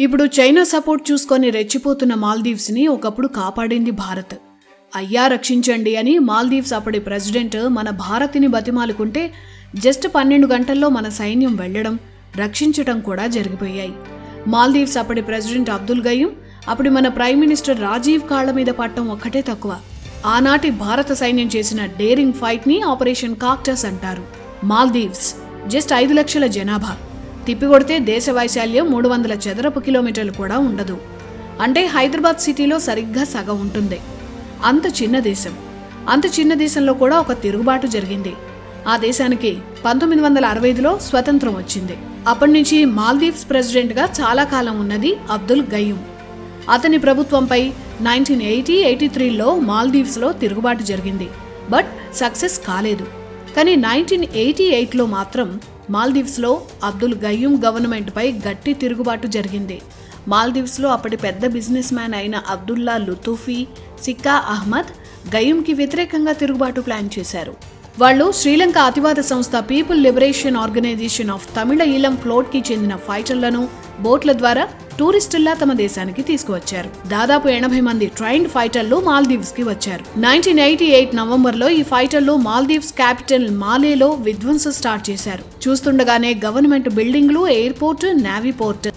ఇప్పుడు China support చూసుకొని రెచ్చిపోతున్న మాల్దీవ్స్ని ఒకప్పుడు కాపాడింది భారత్. అయ్యా రక్షించండి అని మాల్దీవ్స్ అప్పటి ప్రెసిడెంట్ మన భారత్ని బతిమాలుకుంటే జస్ట్ పన్నెండు గంటల్లో మన సైన్యం వెళ్ళడం రక్షించటం కూడా జరిగిపోయాయి. మాల్దీవ్స్ అప్పటి ప్రెసిడెంట్ అబ్దుల్ గయ్యం అప్పుడు మన ప్రైమ్ మినిస్టర్ రాజీవ్ కాళ్ళ మీద పట్టం ఒక్కటే తక్కువ. ఆనాటి భారత సైన్యం చేసిన డేరింగ్ ఫైట్ని ఆపరేషన్ కాక్టస్ అంటారు. మాల్దీవ్స్ జస్ట్ ఐదు లక్షల జనాభా. తిప్పికొడితే దేశ వైశాల్యం మూడు వందల చదరపు కిలోమీటర్లు కూడా ఉండదు. అంటే హైదరాబాద్ సిటీలో సరిగ్గా సగం ఉంటుంది. అంత చిన్న దేశం. అంత చిన్న దేశంలో కూడా ఒక తిరుగుబాటు జరిగింది. ఆ దేశానికి పంతొమ్మిది వందల అరవై ఐదులో స్వతంత్రం వచ్చింది. అప్పటి నుంచి మాల్దీవ్స్ ప్రెసిడెంట్గా చాలా కాలం ఉన్నది అబ్దుల్ గయూం అతని ప్రభుత్వంపై నైన్టీన్ ఎయిటీ ఎయిటీ త్రీలో మాల్దీవ్స్లో తిరుగుబాటు జరిగింది. బట్ సక్సెస్ కాలేదు. కానీ నైన్టీన్ ఎయిటీ ఎయిట్లో మాత్రం మాల్దీవ్స్లో అబ్దుల్ గయ్యూమ్ గవర్నమెంట్పై గట్టి తిరుగుబాటు జరిగింది. మాల్దీవ్స్లో అప్పటి పెద్ద బిజినెస్ మ్యాన్ అయిన అబ్దుల్లా లుతూఫీ సిక్కా అహ్మద్ గయ్యూమ్కి వ్యతిరేకంగా తిరుగుబాటు ప్లాన్ చేశారు. వాళ్ళు శ్రీలంక అతివాద సంస్థ people liberation organisation of Tamil Eelam ఫ్లోట్కి చెందిన ఫైటర్లను బోట్ల ద్వారా టూరిస్టుల్లా తమ దేశానికి తీసుకువచ్చారు. దాదాపు ఎనభై మంది ట్రైన్డ్ ఫైటర్లు మాల్దీవ్స్కి వచ్చారు. నైన్టీన్ ఎయిటీ ఎయిట్ నవంబర్లో ఈ ఫైటర్లు మాల్దీవ్స్ క్యాపిటల్ మాలేలో విధ్వంసం స్టార్ట్ చేశారు. చూస్తుండగానే గవర్నమెంట్ బిల్డింగ్లు ఎయిర్పోర్ట్ నావీ పోర్ట్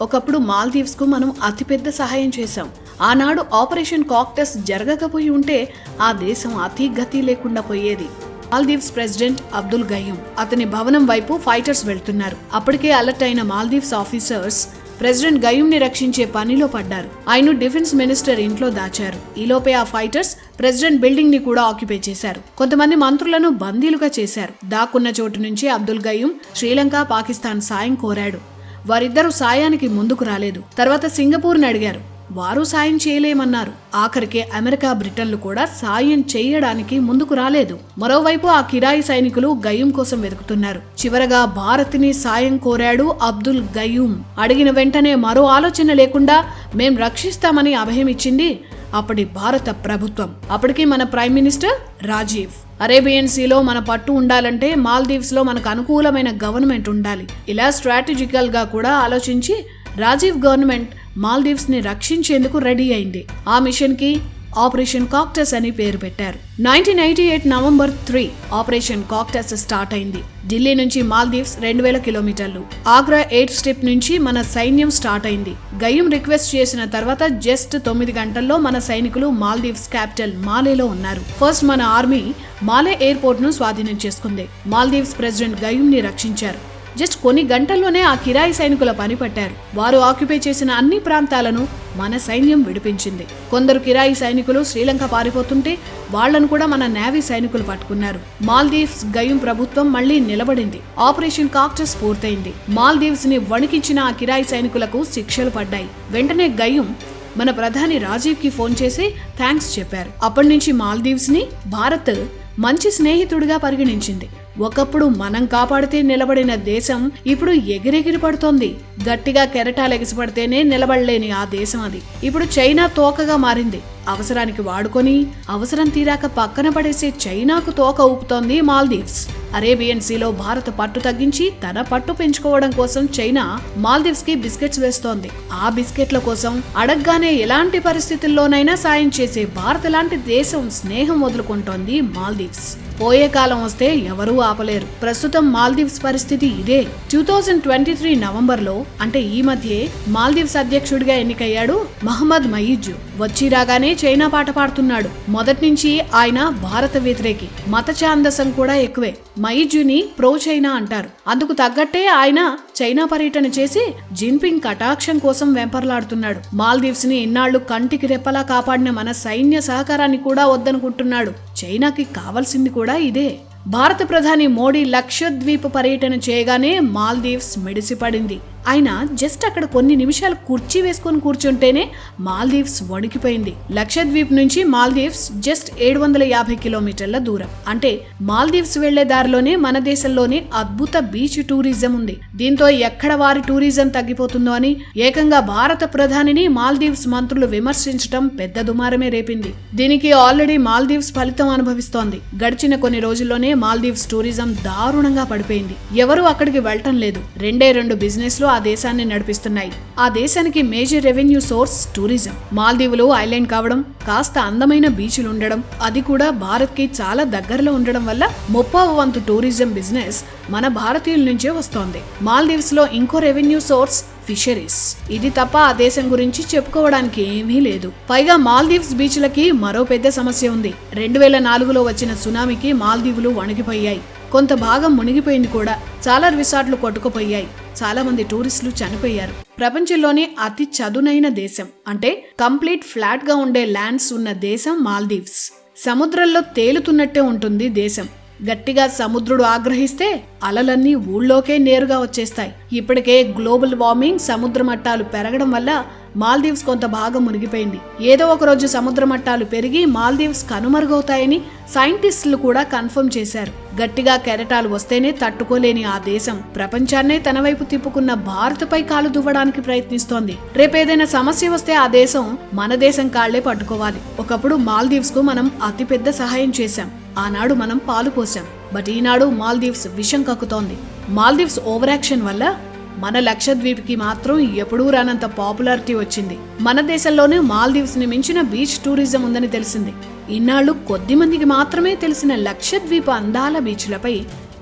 ఒకప్పుడు మాల్దీవ్స్కు మనం అతిపెద్ద సహాయం చేశాం. ఆనాడు ఆపరేషన్ కాక్టస్ జరగకపోయి ఉంటే ఆ దేశం అతి గతి లేకుండా పోయేది. మాల్దీవ్స్ ప్రెసిడెంట్ అబ్దుల్ గయూం అతని భవనం వైపు ఫైటర్స్ వెళ్తున్నారు. అప్పటికే అలర్ట్ అయిన మాల్దీవ్స్ ఆఫీసర్స్ ప్రెసిడెంట్ గయూమ్ని రక్షించే పనిలో పడ్డారు. ఆయన డిఫెన్స్ మినిస్టర్ ఇంట్లో దాచారు. ఈలోపే ఆ ఫైటర్స్ ప్రెసిడెంట్ బిల్డింగ్ని కూడా ఆక్యుపై చేశారు. కొంతమంది మంత్రులను బందీలుగా చేశారు. దాక్కున్న చోటు నుంచి అబ్దుల్ గయూమ్ శ్రీలంక పాకిస్తాన్ సాయం కోరాడు. వారిద్దరూ సాయానికి ముందుకు రాలేదు. తర్వాత సింగపూర్ని అడిగారు. వారు సాయం చేయలేమన్నారు. ఆఖరికే అమెరికా బ్రిటన్లు కూడా సాయం చేయడానికి ముందుకు రాలేదు. మరోవైపు ఆ కిరాయి సైనికులు గయ్యూం కోసం వెతుకుతున్నారు. చివరగా భారత్ని సాయం కోరాడు అబ్దుల్ గయ్యూం. అడిగిన వెంటనే మరో ఆలోచన లేకుండా మేం రక్షిస్తామని అభయమిచ్చింది అప్పటి భారత ప్రభుత్వం. అప్పటికి మన ప్రైమ్ మినిస్టర్ రాజీవ్. అరేబియన్ సీలో మన పట్టు ఉండాలంటే మాల్దీవ్స్లో మనకు అనుకూలమైన గవర్నమెంట్ ఉండాలి. ఇలా స్ట్రాటజికల్గా కూడా ఆలోచించి రాజీవ్ గవర్నమెంట్ మాల్దీవ్స్ని రక్షించేందుకు రెడీ అయింది. ఆ మిషన్కి ఆపరేషన్ కాక్టస్ అని పేరు పెట్టారు. Nineteen eighty eight November three operation cactus start అయింది. ఢిల్లీ నుంచి మాల్దీవ్స్ రెండు వేల కిలోమీటర్లు. ఆగ్రా ఎయిట్ స్ట్రిప్ నుంచి మన సైన్యం స్టార్ట్ అయింది. గయ్యం రిక్వెస్ట్ చేసిన తర్వాత జస్ట్ తొమ్మిది గంటల్లో మన సైనికులు మాల్దీవ్స్ క్యాపిటల్ మాలేలో ఉన్నారు. ఫస్ట్ మన ఆర్మీ మాలే ఎయిర్పోర్ట్ను స్వాధీనం చేసుకుంది. మాల్దీవ్స్ ప్రెసిడెంట్ గయూం ని రక్షించారు. జస్ట్ కొన్ని గంటల్లోనే ఆ కిరాయి సైనికుల పని పట్టారు. వారు ఆక్యుపై చేసిన అన్ని ప్రాంతాలను మన సైన్యం విడిపించింది. కొందరు కిరాయి సైనికులు శ్రీలంక పారిపోతుంటే వాళ్ళను కూడా మన నేవీ సైనికులు పట్టుకున్నారు. మాల్దీవ్స్ గయం ప్రభుత్వం మళ్ళీ నిలబడింది. ఆపరేషన్ కాక్టస్ పూర్తయింది. మాల్దీవ్స్ని వణికించిన ఆ కిరాయి సైనికులకు శిక్షలు పడ్డాయి. వెంటనే గయం మన ప్రధాని రాజీవ్కి ఫోన్ చేసి థ్యాంక్స్ చెప్పారు. అప్పటి నుంచి మాల్దీవ్స్ని భారత్ మంచి స్నేహితుడిగా పరిగణించింది. ఒకప్పుడు మనం కాపాడితే నిలబడిన దేశం ఇప్పుడు ఎగిరెగిరి పడుతోంది. గట్టిగా కెరటాలు ఎగిసిపడితేనే నిలబడలేని ఆ దేశం అది. ఇప్పుడు చైనా తోకగా మారింది. అవసరానికి వాడుకొని అవసరం తీరాక పక్కన పడేసే చైనాకు తోక ఊపుతోంది మాల్దీవ్స్. అరేబియన్ సీలో భారత పట్టు తగ్గించి తన పట్టు పెంచుకోవడం కోసం చైనా మాల్దీవ్స్కి బిస్కెట్స్ వేస్తోంది. ఆ బిస్కెట్ల కోసం అడగ్గానే ఎలాంటి పరిస్థితుల్లోనైనా సాయం చేసే భారత్ లాంటి దేశం స్నేహం వదులుకుంటోంది మాల్దీవ్స్. పోయే కాలం వస్తే ఎవరూ ఆపలేరు. ప్రస్తుతం మాల్దీవ్స్ పరిస్థితి ఇదే. టూ థౌజండ్ ట్వంటీ త్రీ నవంబర్లో అంటే ఈ మధ్యే మాల్దీవ్స్ అధ్యక్షుడిగా ఎన్నికయ్యాడు మహమ్మద్ మయీజు వచ్చి రాగానే చైనా పాట పాడుతున్నాడు. మొదటి నుంచి ఆయన భారత వ్యతిరేకి. మత ఛాందసం కూడా ఎక్కువే. మయిజుని ప్రో చైనా అంటారు. అందుకు తగ్గట్టే ఆయన చైనా పర్యటన చేసి జిన్పింగ్ కటాక్షం కోసం వెంపర్లాడుతున్నాడు. మాల్దీవ్స్ని ఇన్నాళ్ళు కంటికి రెప్పలా కాపాడిన మన సైన్య సహకారాన్ని కూడా వద్దనుకుంటున్నాడు. చైనాకి కావాల్సింది కూడా ఇదే. భారత ప్రధాని మోడీ లక్షద్వీప్ పర్యటన చేయగానే మాల్దీవ్స్ మెడిసిపడింది. ఆయన జస్ట్ అక్కడ కొన్ని నిమిషాలు కుర్చీ వేసుకొని కూర్చుంటేనే మాల్దీవ్స్ వణికిపోయింది. లక్షద్వీప్ నుంచి మాల్దీవ్స్ జస్ట్ ఏడు వందల యాభై కిలోమీటర్ల దూరం. అంటే మాల్దీవ్స్ వెళ్ళే దారిలోనే మన దేశంలోని అద్భుత బీచ్ టూరిజం ఉంది. దీంతో ఎక్కడ వారి టూరిజం తగ్గిపోతుందో అని ఏకంగా భారత ప్రధానిని మాల్దీవ్స్ మంత్రులు విమర్శించడం పెద్ద దుమారమే రేపింది. దీనికి ఆల్రెడీ మాల్దీవ్స్ ఫలితం అనుభవిస్తోంది. గడిచిన కొన్ని రోజుల్లోనే మాల్దీవ్స్ టూరిజం దారుణంగా పడిపోయింది. ఎవరూ అక్కడికి వెళ్ళటం లేదు. రెండే రెండు బిజినెస్లు ఆ దేశాన్ని నడిపిస్తున్నాయి. ఆ దేశానికి మేజర్ రెవెన్యూ సోర్స్ టూరిజం మాల్దీవులు ఐలాండ్ కావడం కాస్త అందమైన బీచ్లు ఉండడం అది కూడా భారత్కి చాలా దగ్గరలో ఉండడం వల్ల ముప్పావ వంతు టూరిజం బిజినెస్ మన భారతీయుల నుంచే వస్తోంది. మాల్దీవ్స్లో ఇంకో రెవెన్యూ సోర్స్ ఫిషరీస్ ఇది తప్ప ఆ దేశం గురించి చెప్పుకోవడానికి ఏమీ లేదు. పైగా మాల్దీవ్స్ బీచ్లకి మరో పెద్ద సమస్య ఉంది. రెండు వేల నాలుగులో వచ్చిన సునామీకి మాల్దీవులు వణిగిపోయాయి కొంత భాగం మునిగిపోయింది కూడా. చాలా రిసార్ట్లు కొట్టుకుపోయాయి. చాలా మంది టూరిస్టులు చనిపోయారు. ప్రపంచంలోనే అతి చదునైన దేశం. అంటే కంప్లీట్ ఫ్లాట్గా ఉండే ల్యాండ్స్ ఉన్న దేశం మాల్దీవ్స్. సముద్రంలో తేలుతున్నట్టే ఉంటుంది దేశం. గట్టిగా సముద్రుడు ఆగ్రహిస్తే అలలన్నీ ఊళ్ళోకే నేరుగా వచ్చేస్తాయి. ఇప్పటికే గ్లోబల్ వార్మింగ్ సముద్ర మట్టాలు పెరగడం వల్ల మాల్దీవ్స్ కొంత భాగం మునిగిపోయింది. ఏదో ఒక రోజు సముద్ర మట్టాలు పెరిగి మాల్దీవ్స్ కనుమరుగవుతాయని సైంటిస్టులు కూడా కన్ఫర్మ్ చేశారు. గట్టిగా కెరటాలు వస్తేనే తట్టుకోలేని ఆ దేశం. ప్రపంచాన్నే తన వైపు తిప్పుకున్న భారత్పై కాలు దువ్వడానికి ప్రయత్నిస్తోంది. రేపేదైనా సమస్య వస్తే ఆ దేశం మన దేశం కాళ్ళే పట్టుకోవాలి. ఒకప్పుడు మాల్దీవ్స్కు మనం అతిపెద్ద సహాయం చేశాం. ఆనాడు మనం పాలు పోసాం. బట్ ఈనాడు మాల్దీవ్స్ విషం కక్కుతోంది. మాల్దీవ్స్ ఓవర్ యాక్షన్ వల్ల మన లక్షద్వీప్కి మాత్రం ఎప్పుడూ రానంత పాపులారిటీ వచ్చింది. మన దేశంలోనే మాల్దీవ్స్ని మించిన బీచ్ టూరిజం ఉందని తెలిసింది. ఇన్నాళ్ళు కొద్ది మందికి మాత్రమే తెలిసిన లక్షద్వీప అందాల బీచ్లపై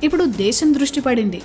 ఇప్పుడు దేశం దృష్టి పడింది.